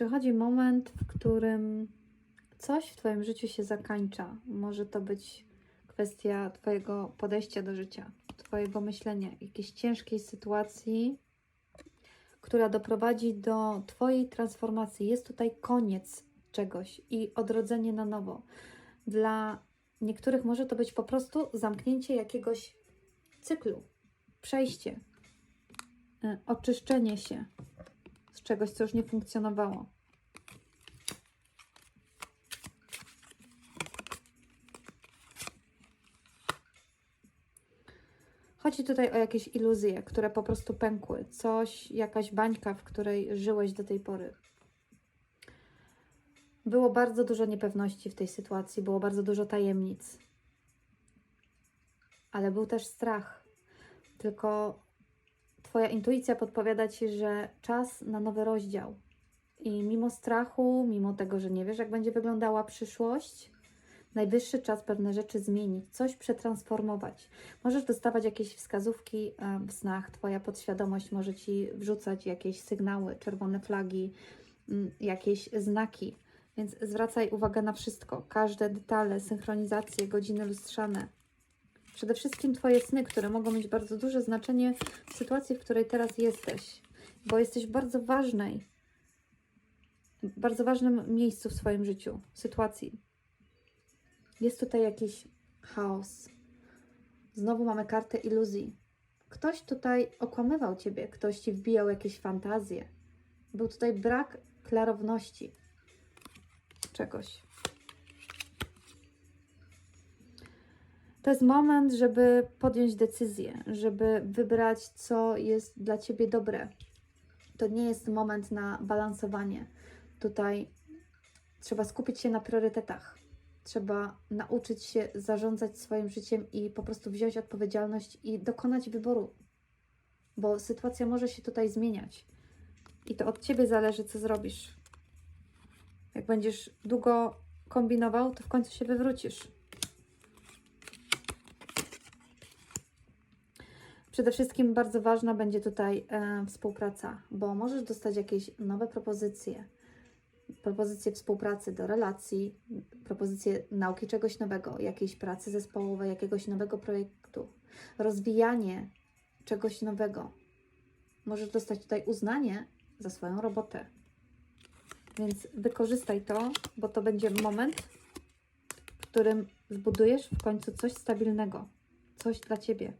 Przychodzi moment, w którym coś w Twoim życiu się zakańcza. Może to być kwestia Twojego podejścia do życia, Twojego myślenia, jakiejś ciężkiej sytuacji, która doprowadzi do Twojej transformacji. Jest tutaj koniec czegoś i odrodzenie na nowo. Dla niektórych może to być po prostu zamknięcie jakiegoś cyklu, przejście, y, oczyszczenie się z czegoś, co już nie funkcjonowało. Chodzi tutaj o jakieś iluzje, które po prostu pękły. Coś, jakaś bańka, w której żyłeś do tej pory. Było bardzo dużo niepewności w tej sytuacji, było bardzo dużo tajemnic. Ale był też strach. Tylko Twoja intuicja podpowiada Ci, że czas na nowy rozdział. I mimo strachu, mimo tego, że nie wiesz, jak będzie wyglądała przyszłość, najwyższy czas pewne rzeczy zmienić, coś przetransformować. Możesz dostawać jakieś wskazówki w snach, Twoja podświadomość może Ci wrzucać jakieś sygnały, czerwone flagi, mm, jakieś znaki. Więc zwracaj uwagę na wszystko, każde detale, synchronizacje, godziny lustrzane. Przede wszystkim Twoje sny, które mogą mieć bardzo duże znaczenie w sytuacji, w której teraz jesteś, bo jesteś w bardzo ważnej, bardzo ważnym miejscu w swoim życiu, sytuacji. Jest tutaj jakiś chaos. Znowu mamy kartę iluzji. Ktoś tutaj okłamywał Ciebie, ktoś Ci wbijał jakieś fantazje. Był tutaj brak klarowności czegoś. To jest moment, żeby podjąć decyzję, żeby wybrać, co jest dla Ciebie dobre. To nie jest moment na balansowanie. Tutaj trzeba skupić się na priorytetach. Trzeba nauczyć się zarządzać swoim życiem i po prostu wziąć odpowiedzialność i dokonać wyboru, bo sytuacja może się tutaj zmieniać. I to od Ciebie zależy, co zrobisz. Jak będziesz długo kombinował, to w końcu się wywrócisz. Przede wszystkim bardzo ważna będzie tutaj e, współpraca, bo możesz dostać jakieś nowe propozycje, propozycje współpracy do relacji, propozycje nauki czegoś nowego, jakiejś pracy zespołowej, jakiegoś nowego projektu, rozwijanie czegoś nowego. Możesz dostać tutaj uznanie za swoją robotę. Więc wykorzystaj to, bo to będzie moment, w którym zbudujesz w końcu coś stabilnego, coś dla ciebie.